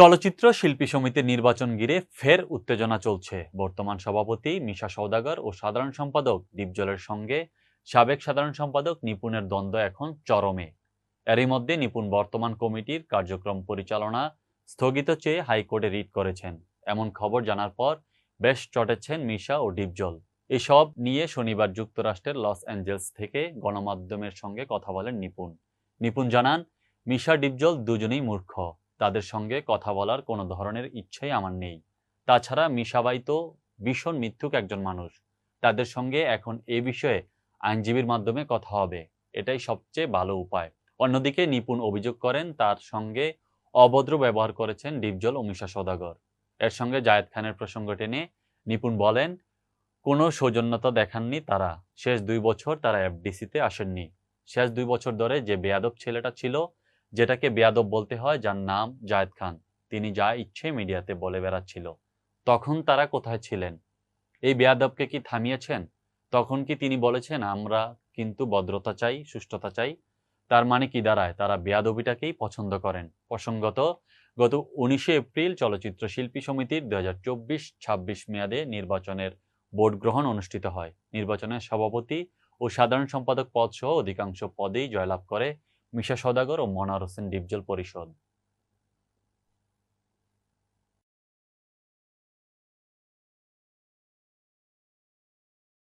চলচ্চিত্র শিল্পী সমিতির নির্বাচন ঘিরে ফের উত্তেজনা চলছে। বর্তমান সভাপতি মিশা সৌদাগর ও সাধারণ সম্পাদক দীপজলের সঙ্গে সাবেক সাধারণ সম্পাদক নিপুণের দ্বন্দ্ব এখন চরমে। এরই মধ্যে নিপুণ বর্তমান কমিটির কার্যক্রম পরিচালনা স্থগিত চেয়ে হাইকোর্টে রিট করেছেন। এমন খবর জানার পর বেশ চটেছেন মিশা ও ডিপজল এসব নিয়ে শনিবার যুক্তরাষ্ট্রের লস অ্যাঞ্জেলস থেকে গণমাধ্যমের সঙ্গে কথা বলেন নিপুণ। নিপুণ জানান, মিশা ডিপজল দুজনেই মূর্খ। তাদের সঙ্গে কথা বলার কোনো ধরনের ইচ্ছাই আমার নেই। তাছাড়া মিশাবাই তো ভীষণ মিথ্যুক একজন মানুষ। তাদের সঙ্গে এখন এ বিষয়ে আইনজীবীর মাধ্যমে কথা হবে। এটাই সবচেয়ে ভালো উপায়। অন্যদিকে নিপুণ অভিযোগ করেন, তার সঙ্গে অভদ্র ব্যবহার করেছেন ডিপজল অমিশা সদাগর। এর সঙ্গে জায়েদ খানের প্রসঙ্গ টেনে নিপুণ বলেন, কোনো সৌজন্যতা দেখাননি তারা। শেষ দুই বছর তারা এফডিসিতে আসেননি। শেষ দুই বছর ধরে যে বেয়াদব ছেলেটা ছিল যেটাকে বেয়াদব বলতে হয়, যার নাম জায়েদ খান। তিনি যা ইচ্ছে মিডিয়াতে বলে বেড়াচ্ছিল। তখন তারা কোথায় ছিলেন? এই বেয়াদবকে কি থামিয়েছেন? তখন কি তিনি বলেছেন, আমরা কিন্তু ভদ্রতা চাই সুষ্ঠুতা চাই। তার মানে কি দাঁড়ায়? তারা বেয়াদবিটাকেই পছন্দ করেন। প্রসঙ্গত, গত উনিশে এপ্রিল চলচ্চিত্র শিল্পী সমিতির দু হাজার চব্বিশ ছাব্বিশ মেয়াদে নির্বাচনের ভোট গ্রহণ অনুষ্ঠিত হয়। নির্বাচনে সভাপতি ও সাধারণ সম্পাদক পদ সহ অধিকাংশ পদেই জয়লাভ করে। মিশা সদাগর ও মনার হোসেন ডিপজল পরিষদ।